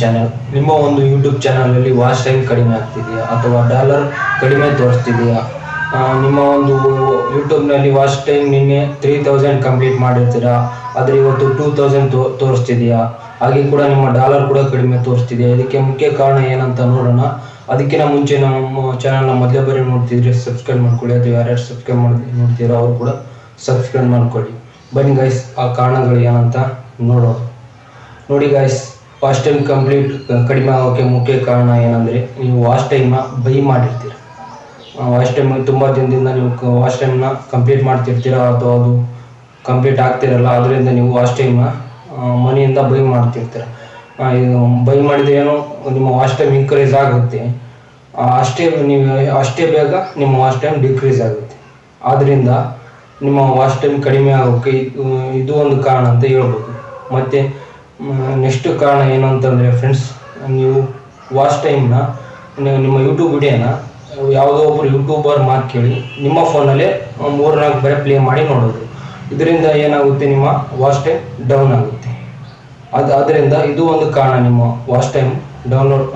Channel ನಿಮ್ಮ ಒಂದು YouTube ಚಾನಲಲ್ಲಿ ವಾಚ್ ಟೈಮ್ ಕಡಿಮೆ ಆಗ್ತಿದೆಯಾ ಅಥವಾ ಡಾಲರ್ ಕಡಿಮೆ ತೋರಿಸ್ತಿದೆಯಾ? ನಿಮ್ಮ ಒಂದು ಯೂಟ್ಯೂಬ್ನಲ್ಲಿ ವಾಚ್ ಟೈಮ್ ನಿನ್ನೆ ತ್ರೀ ತೌಸಂಡ್ ಕಂಪ್ಲೀಟ್ ಮಾಡಿರ್ತೀರಾ? ಆದರೆ ಇವತ್ತು ಟೂ ತೌಸಂಡ್ ತೋ, ತೋರಿಸ್ತಿದೆಯಾ? ಹಾಗೆ ಕೂಡ ನಿಮ್ಮ ಡಾಲರ್ ಕೂಡ ಕಡಿಮೆ ತೋರಿಸ್ತಿದೆಯಾ? ಇದಕ್ಕೆ ಮುಖ್ಯ ಕಾರಣ ಏನಂತ ನೋಡೋಣ. ಅದಕ್ಕಿಂತ ಮುಂಚೆ ನಮ್ಮ ಚಾನಲ್ನ ಮೊದಲೇ ಬರೀ ನೋಡ್ತಿದ್ರೆ ಸಬ್ಸ್ಕ್ರೈಬ್ ಮಾಡ್ಕೊಳ್ಳಿ. ಅಥವಾ ಯಾರ್ಯಾರು ಸಬ್ಸ್ಕ್ರೈಬ್ ಮಾಡಿ ನೋಡ್ತೀರಾ ಅವರು ಕೂಡ ಸಬ್ಸ್ಕ್ರೈಬ್ ಮಾಡ್ಕೊಳ್ಳಿ. ಬನ್ನಿ ಗೈಸ್ ಆ ಕಾರಣಗಳು ಏನಂತ ನೋಡೋಣ. ನೋಡಿ ಗಾಯ್ಸ್ ವಾಚ್ ಟೈಮ್ ಕಂಪ್ಲೀಟ್ ಕಡಿಮೆ ಆಗೋಕ್ಕೆ ಮುಖ್ಯ ಕಾರಣ ಏನಂದರೆ, ನೀವು ವಾಶ್ ಟೈಮ್ನ ಬೈ ಮಾಡಿರ್ತೀರ. ವಾಶ್ ಟೈಮ್ ತುಂಬ ದಿನದಿಂದ ನೀವು ವಾಚ್ ಟೈಮ್ನ ಕಂಪ್ಲೀಟ್ ಮಾಡ್ತಿರ್ತೀರ ಅಥವಾ ಅದು ಕಂಪ್ಲೀಟ್ ಆಗ್ತಿರಲ್ಲ ಅದರಿಂದ ನೀವು ವಾಶ್ ಟೈಮ್ನ ಮನೆಯಿಂದ ಬೈ ಮಾಡ್ತಿರ್ತೀರ. ಇದು ಬೈ ಮಾಡಿದ್ರೆ ಏನೋ ನಿಮ್ಮ ವಾಚ್ ಟೈಮ್ ಇನ್ಕ್ರೀಸ್ ಆಗುತ್ತೆ. ಅಷ್ಟೇ ನೀವು, ಅಷ್ಟೇ ಬೇಗ ನಿಮ್ಮ ವಾಶ್ ಟೈಮ್ ಡಿಕ್ರೀಸ್ ಆಗುತ್ತೆ. ಆದ್ದರಿಂದ ನಿಮ್ಮ ವಾಚ್ ಟೈಮ್ ಕಡಿಮೆ ಆಗೋಕ್ಕೆ ಇದು ಒಂದು ಕಾರಣ ಅಂತ ಹೇಳ್ಬೋದು. ಮತ್ತು ನೆಕ್ಸ್ಟ್ ಕಾರಣ ಏನು ಅಂತಂದರೆ ಫ್ರೆಂಡ್ಸ್ ನೀವು ವಾಚ್ ಟೈಮ್ನ ನಿಮ್ಮ ಯೂಟ್ಯೂಬ್ ವಿಡಿಯೋನ ಯಾವುದೋ ಒಬ್ಬರು ಯೂಟ್ಯೂಬರ್ ಮಾತು ಕೇಳಿ, ನಿಮ್ಮ ಫೋನಲ್ಲೇ ಮೂರು ನಾಲ್ಕು ಬರೀ ಪ್ಲೇ ಮಾಡಿ ನೋಡೋದು. ಇದರಿಂದ ಏನಾಗುತ್ತೆ ನಿಮ್ಮ ವಾಚ್ ಟೈಮ್ ಡೌನ್ ಆಗುತ್ತೆ. ಅದು ಅದರಿಂದ ಇದು ಒಂದು ಕಾರಣ ನಿಮ್ಮ ವಾಚ್ ಟೈಮ್ ಡೌನ್ಲೋಡ್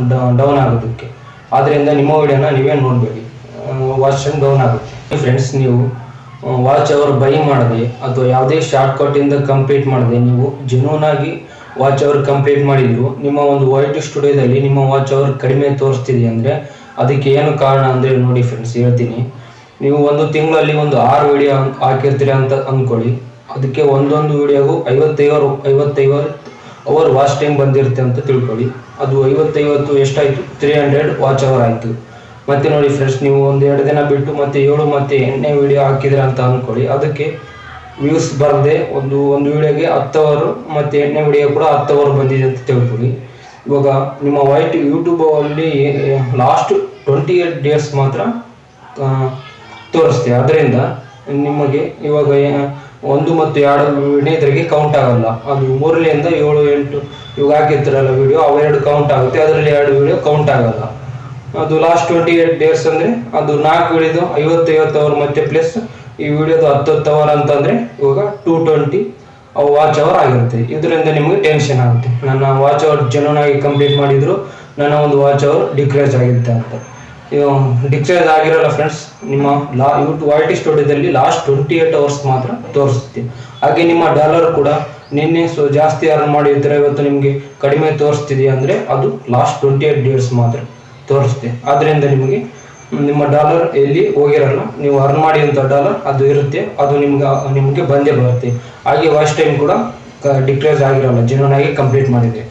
ಡೌನ್ ಆಗೋದಕ್ಕೆ. ಆದ್ದರಿಂದ ನಿಮ್ಮ ವಿಡಿಯೋನ ನೀವೇ ನೋಡಬೇಡಿ. ವಾಚ್ ಟೈಮ್ ಡೌನ್ ಆಗುತ್ತೆ. ಫ್ರೆಂಡ್ಸ್ ನೀವು ವಾಚ್ ಅವರು ಬೈ ಮಾಡದೆ, ಅಥವಾ ಯಾವುದೇ ಶಾರ್ಟ್ಕಟ್ಟಿಂದ ಕಂಪ್ಲೀಟ್ ಮಾಡದೆ, ನೀವು ಜೆನ್ಯೂನ್ ಆಗಿ ವಾಚ್ ಅವರ್ ಕಂಪ್ಲೀಟ್ ಮಾಡಿದ್ರು. ನಿಮ್ಮ ಒಂದು ವೈಟ್ ಸ್ಟುಡಿಯೋದಲ್ಲಿ ನಿಮ್ಮ ವಾಚ್ ಅವರ್ ಕಡಿಮೆ ತೋರಿಸ್ತಿದೆ ಅಂದರೆ ಅದಕ್ಕೆ ಏನು ಕಾರಣ ಅಂದರೆ ನೋಡಿ ಫ್ರೆಂಡ್ಸ್ ಹೇಳ್ತೀನಿ. ನೀವು ಒಂದು ತಿಂಗಳಲ್ಲಿ ಒಂದು ಆರು ವಿಡಿಯೋ ಹಾಕಿರ್ತೀರ ಅಂತ ಅಂದ್ಕೊಳ್ಳಿ ಅದಕ್ಕೆ ಒಂದೊಂದು ವಿಡಿಯೋಗೂ ಐವತ್ತೈವರು ಐವತ್ತೈವರು ಅವರ್ ವಾಚ್ ಟೈಮ್ ಬಂದಿರುತ್ತೆ ಅಂತ ತಿಳ್ಕೊಳ್ಳಿ. ಅದು ಐವತ್ತೈವತ್ತು ಎಷ್ಟಾಯಿತು? ತ್ರೀ ಹಂಡ್ರೆಡ್ ವಾಚ್ ಅವರ್ ಆಯಿತು. ಮತ್ತೆ ನೋಡಿ ಫ್ರೆಂಡ್ಸ್ ನೀವು ಒಂದು ಎರಡು ದಿನ ಬಿಟ್ಟು ಮತ್ತೆ ಏಳು ಮತ್ತೆ ಎಂಟನೇ ವಿಡಿಯೋ ಹಾಕಿದ್ರೆ ಅಂತ ಅಂದ್ಕೊಳ್ಳಿ ಅದಕ್ಕೆ ವ್ಯೂಸ್ ಬರದೆ ಒಂದು ಒಂದು ವಿಡಿಯೋಗೆ ಹತ್ತು ಅವರು ಮತ್ತು ಎಂಟನೇ ವಿಡಿಯೋ ಕೂಡ ಹತ್ತು ಅವರು ಬಂದಿದೆ ಅಂತ ತಿಳ್ಕೊಳ್ಳಿ. ಇವಾಗ ನಿಮ್ಮ ವೈಟ್ ಯೂಟ್ಯೂಬಲ್ಲಿ ಲಾಸ್ಟ್ ಟ್ವೆಂಟಿ ಏಟ್ ಡೇಸ್ ಮಾತ್ರ ತೋರಿಸ್ತೀವಿ ತೋರಿಸ್ತೆ. ಅದರಿಂದ ನಿಮಗೆ ಇವಾಗ ಒಂದು ಮತ್ತು ಎರಡು ವಿಡಿಯೋದ್ರಿಗೆ ಕೌಂಟ್ ಆಗಲ್ಲ. ಅದು ಮೂರರಿಂದ ಏಳು, ಎಂಟು, ಇವಾಗ ಹಾಕಿರ್ತಾರಲ್ಲ ವಿಡಿಯೋ ಅವೆರಡು ಕೌಂಟ್ ಆಗುತ್ತೆ. ಅದರಲ್ಲಿ ಎರಡು ವಿಡಿಯೋ ಕೌಂಟ್ ಆಗಲ್ಲ. ಅದು ಲಾಸ್ಟ್ ಟ್ವೆಂಟಿ ಏಟ್ ಡೇಸ್ ಅಂದ್ರೆ ಅದು ನಾಲ್ಕು ಇಳಿದು ಐವತ್ತು ಐವತ್ತು ಅವರ್ ಮತ್ತೆ ಪ್ಲಸ್ ಈ ವಿಡಿಯೋದು ಹತ್ತತ್ತು ಅವರ್ ಅಂತಂದ್ರೆ ಇವಾಗ ಟೂ ಟ್ವೆಂಟಿ ವಾಚ್ ಅವರ್ ಆಗಿರುತ್ತೆ. ಇದರಿಂದ ನಿಮಗೆ ಟೆನ್ಷನ್ ಆಗುತ್ತೆ. ನನ್ನ ವಾಚ್ ಅವರ್ ಆಗಿ ಕಂಪ್ಲೀಟ್ ಮಾಡಿದ್ರು ನನ್ನ ಒಂದು ವಾಚ್ ಅವರ್ ಡಿಕ್ರೇಜ್ ಆಗಿರುತ್ತೆ ಅಂತ. ಇದು ಡಿಕ್ರೇಜ್ ಆಗಿರೋಲ್ಲ ಫ್ರೆಂಡ್ಸ್ ನಿಮ್ಮ ಲಾ ಯೂಟ್ಯೂಬ್ ವೈ ಟಿ ಸ್ಟುಡಿಯೋದಲ್ಲಿ ಲಾಸ್ಟ್ ಟ್ವೆಂಟಿ ಏಟ್ ಅವರ್ಸ್ ಮಾತ್ರ ತೋರಿಸುತ್ತೆ ಹಾಗೆ ನಿಮ್ಮ ಡಾಲರ್ ಕೂಡ ನಿನ್ನೆ ಸೊ ಜಾಸ್ತಿ ಅರ್ನ್ ಮಾಡಿದ್ರೆ ಇವತ್ತು ನಿಮಗೆ ಕಡಿಮೆ ತೋರಿಸ್ತಿದೆ ಅಂದರೆ ಅದು ಲಾಸ್ಟ್ ಟ್ವೆಂಟಿ ಏಟ್ ಡೇಸ್ ಮಾತ್ರ. ತೋರಿಸುತ್ತೆ ಆದ್ದರಿಂದ ನಿಮಗೆ ನಿಮ್ಮ ಡಾಲರ್ ಎಲ್ಲಿ ಹೋಗಿರಲ್ಲ, ನೀವು ಅರ್ನ್ ಮಾಡಿದಂಥ ಡಾಲರ್ ಅದು ಇರುತ್ತೆ, ಅದು ನಿಮ್ಗೆ, ನಿಮಗೆ ಬಂದೇ ಬರುತ್ತೆ. ಹಾಗೆ ವಾಸ್ಟ್ ಟೈಮ್ ಕೂಡ ಡಿಕ್ಲೇರ್ ಆಗಿರಲ್ಲ ಜೆನ್ಯೂನ್ ಕಂಪ್ಲೀಟ್ ಮಾಡಿದೆ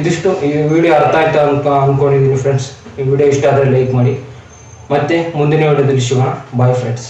ಇದಿಷ್ಟು, ಈ ವಿಡಿಯೋ ಅರ್ಥ ಆಯ್ತಾ ಅಂತ ಅಂದ್ಕೊಂಡಿದ್ದೀನಿ ಫ್ರೆಂಡ್ಸ್ ಈ ವಿಡಿಯೋ ಇಷ್ಟ ಆದರೆ ಲೈಕ್ ಮಾಡಿ. ಮತ್ತೆ ಮುಂದಿನ ವಿಡಿಯೋದಲ್ಲಿ ಸಿಗೋಣ. Bye friends